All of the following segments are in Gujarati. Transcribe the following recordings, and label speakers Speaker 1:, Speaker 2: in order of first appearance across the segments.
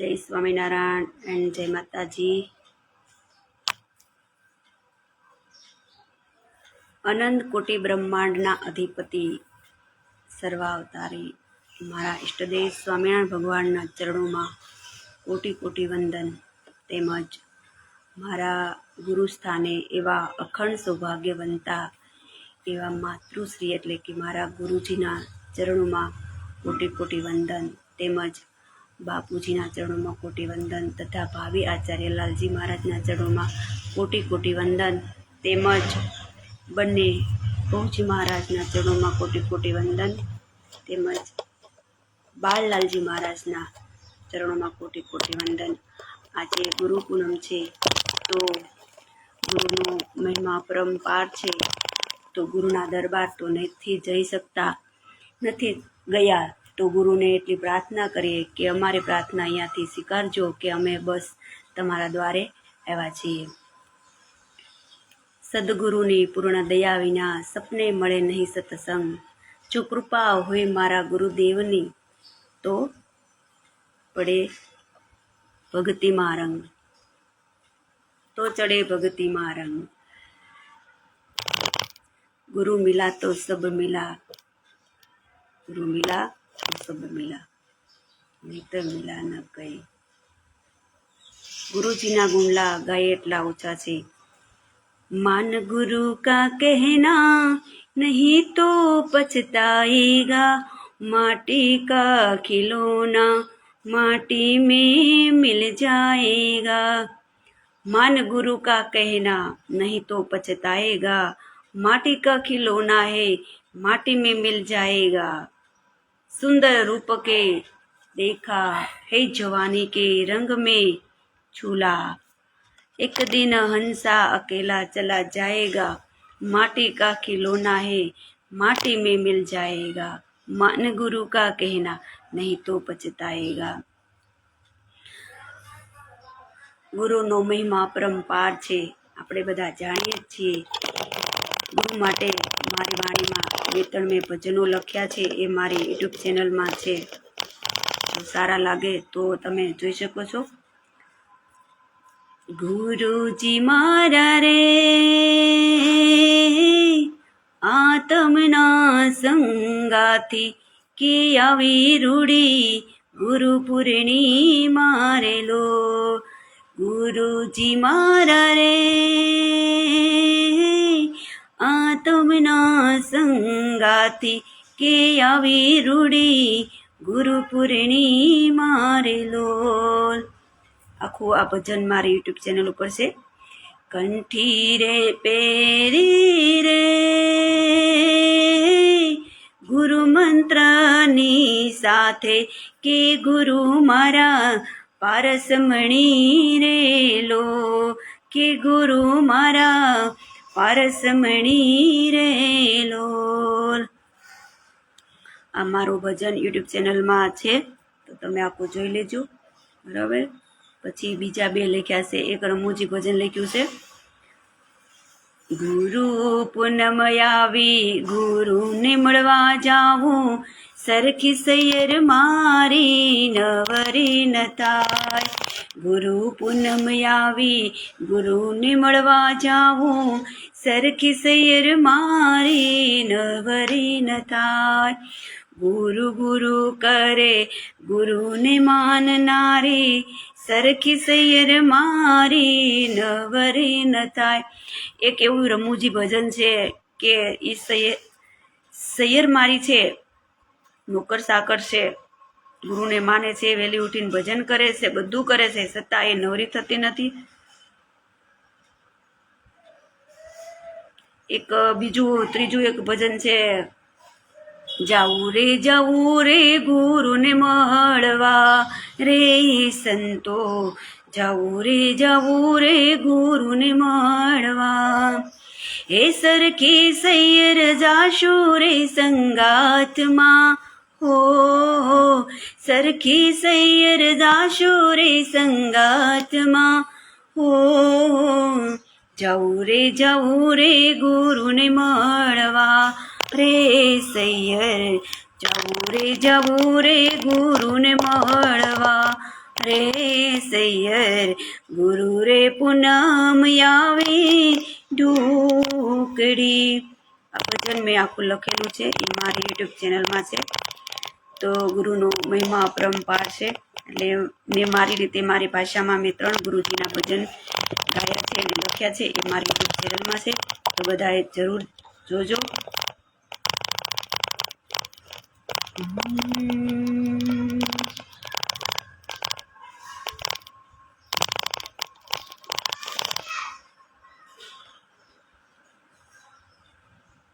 Speaker 1: જય સ્વામિનારાયણ એન્ડ જય માતાજી. અનંત કોટી બ્રહ્માંડના અધિપતિ સર્વાવતારી મારા ઈષ્ટદેવ સ્વામિનારાયણ ભગવાનના ચરણોમાં કોટી કોટી વંદન તેમજ મારા ગુરુ સ્થાને એવા અખંડ સૌભાગ્યવંતા એવા માતૃશ્રી એટલે કે મારા ગુરુજીના ચરણોમાં કોટી કોટી વંદન તેમજ બાપુજીના ચરણોમાં કોટી વંદન તથા ભાવિ આચાર્ય લાલજી મહારાજના ચરણોમાં કોટી કોટી વંદન તેમજ બંને બહુજી મહારાજના ચરણોમાં કોટી કોટી વંદન તેમજ બાળલાલજી મહારાજના ચરણોમાં કોટી કોટી વંદન. આજે ગુરુ પૂનમ છે, તો ગુરુનો મહિમા પરંપાર છે, તો ગુરુના દરબાર તો નથી જઈ શકતા, નથી ગયા તો ગુરુને એટલી પ્રાર્થના કરીએ કે અમારી પ્રાર્થના અહીંયાથી સ્વીકારજો કે અમે બસ તમારા દ્વારે આવ્યા છીએ. સદગુરુની પૂર્ણ દયા વિના સપને મળે નહીં સત્સંગ. જો કૃપા હોય મારા ગુરુદેવની, તો પડે ભક્તિમાં રંગ. તો ચડે ભક્તિમાં રંગ. ગુરુ મિલા તો સબ મિલા. ગુરુ મિલા તો સબ મિલા નહીં મિલા ન કઈ ગુરુજીના ગુણલા ગાય એટલા ઊંચા છે मान गुरु का कहना नहीं तो पछताएगा माटी का खिलौना माटी में मिल जाएगा मान गुरु का कहना नहीं तो पछताएगा माटी का खिलौना है माटी में मिल जाएगा सुंदर रूप के देखा है जवानी के रंग में झूला एक दिन हंसा अकेला चला जाएगा माटी का खिलौना है माटी में मिल जाएगा मान गुरु का कहना नहीं तो पछताएगा ગુરુનો મહિમા પરંપાર છે આપણે બધા જાણીએ જ છીએ ગુરુ માટે મારી વાણીમાં બે ત્રણ મેં ભજનો લખ્યા છે, એ મારી યુટ્યુબ ચેનલમાં છે. જો સારા લાગે તો તમે જોઈ શકો છો. ગુરુજી મારા રે આતમના સંગાથી કે આવી રૂડી ગુરુ પૂર્ણી મારેલો ગુરુજી મારા રે આતમના સંગાથી કે આવી રૂડી ગુરુ પૂર્ણી મારેલો આખું આ ભજન મારી યુટ્યુબ ચેનલ ઉપર છે કંઠી રે પેરી રે ગુરુ મંત્રની સાથે કે ગુરુ મારા પારસમણી રે લો કે ગુરુ મારા પારસમણી રે આ મારું ભજન યુટ્યુબ ચેનલમાં છે, તો તમે આખું જોઈ લેજો. બરાબર? પછી બીજા બે લખ્યા છે, એક રમૂજી ભજન લખ્યું છે. ગુરુ પૂનમ આવી, ગુરુને મળવા જાવું. સરખી સૈયર મારી નવરી ન ગુરુ પૂનમ આવી ગુરુને મળવા જાવું સરખી સૈયર મારી નવરી ન થાય. ગુરુ ગુરુ કરે, ગુરુને માનનારી. સરખી સૈયર મારી નવરી ન થાય. એક એવું રમૂજી ભજન છે કે એ સૈયર સૈયર મારી છે, નોકર સાકર છે. ગુરુને માને છે, વહેલી ઉઠીને ભજન કરે છે, બધું કરે છે, છતાં એ નવરી થતી નથી. એક બીજું, ત્રીજું એક ભજન છે જાવું રે જાવું રે ગુરુને મળવા રે સંતો. જાવું રે જાવું રે ગુરુને મળવા. હે સરખી સૈયર જાશો રે સંગાતમાં? હો સરખી સૈયર દાશો રે સંગાતમાં હો જવું રે જવું રે ગુરુને મળવા રે સૈયર જવું રે જવું રે ગુરુને મળવા રે સૈયર ગુરુ રે પૂનમ આવે ઢોકડી આ ભજન મેં આખું લખેલું છે એ મારી યુટ્યુબ ચેનલમાં છે તો ગુરુનો મહિમા અપરંપાર છે. એટલે મેં મારી રીતે મારી ભાષામાં મેં ત્રણ ગુરુજીના ભજન ગાયા છે અને લખ્યા છે. એ મારી યુટ્યુબ ચેનલમાં છે. તો બધાએ જરૂર જોજો.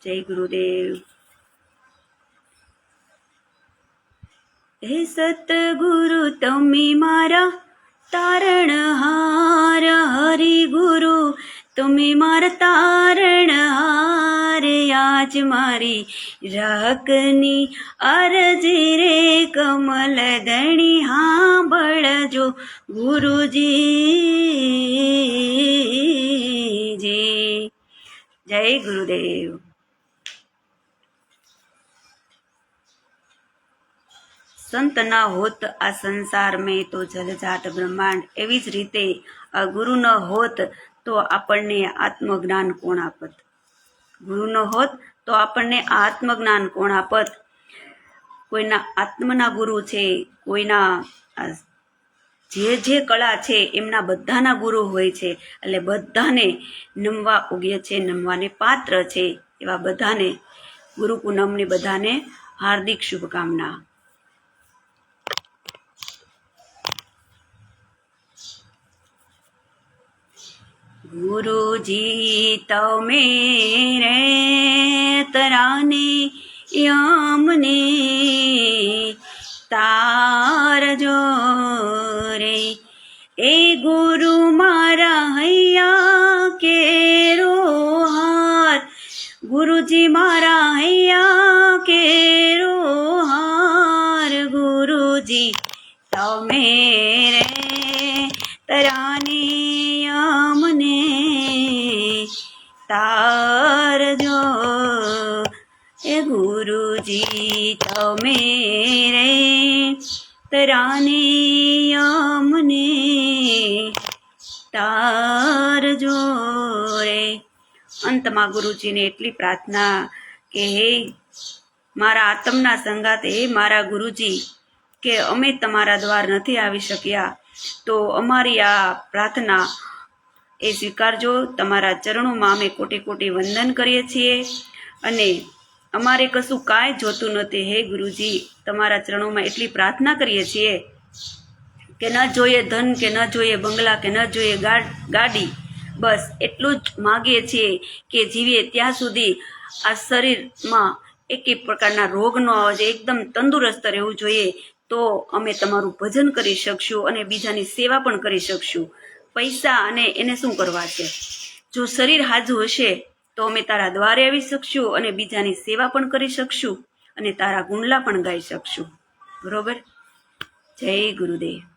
Speaker 1: જય ગુરુદેવ હે સતગુરુ તમે મારા તારણહાર, હરિ ગુરુ. તમે મારા તારણહાર, આજ મારી રાખની અરજી રે કમલ દણી હા બળજો ગુરુજી. જય ગુરુદેવ. સંત ન હોત આ સંસાર મેં તો જલજાત બ્રહ્માંડ. એવી જ રીતે ગુરુ ન હોત તો આપણને આત્મજ્ઞાન કોણ આપત ગુરુ ન હોત તો આપણને આત્મજ્ઞાન કોણ આપત કોઈના આત્મના ગુરુ છે, કોઈના જે જે કળા છે, એમના બધાના ગુરુ હોય છે. એટલે બધાને નમવા ઉગ્ય છે, નમવાને પાત્ર છે. એવા બધાને ગુરુ પૂનમની બધાને હાર્દિક શુભકામના. ગુરુજી, તમે રે તરાને યામને તારજો રે એ ગુરુ મારા હૈયા કેરો હાર ગુરુજી મારા હૈયા કેરો હાર ગુરુજી, તમે રે તરાને અમને તારજો રે અંતમાં ગુરુજીને એટલી પ્રાર્થના કે, હે મારા આત્મના સંગાત, હે મારા ગુરુજી, કે અમે તમારા દ્વાર નથી આવી શક્યા, તો અમારી આ પ્રાર્થના એ સ્વીકારજો. તમારા ચરણોમાં અમે કોટી કોટી વંદન કરીએ છીએ અને અમારે કશું કાંઈ જોતું નથી. હે ગુરુજી, તમારા ચરણોમાં એટલી પ્રાર્થના કરીએ છીએ કે ન જોઈએ ધન, કે ન જોઈએ બંગલા, કે ન જોઈએ ગાડી બસ એટલું જ માગીએ છીએ કે જીવીએ ત્યાં સુધી આ શરીરમાં એક એક પ્રકારના રોગ ન આવે એકદમ તંદુરસ્ત રહેવું જોઈએ તો અમે તમારું ભજન કરી શકશું અને બીજાની સેવા પણ કરી શકશું. પૈસા અને એને શું કરવા છે? જો શરીર હાજુ હશે તો અમે તારા દ્વારે આવી શકશું અને બીજાની સેવા પણ કરી શકશું અને તારા ગુંડલા પણ ગાઈ શકશું. બરોબર? જય ગુરુદેવ.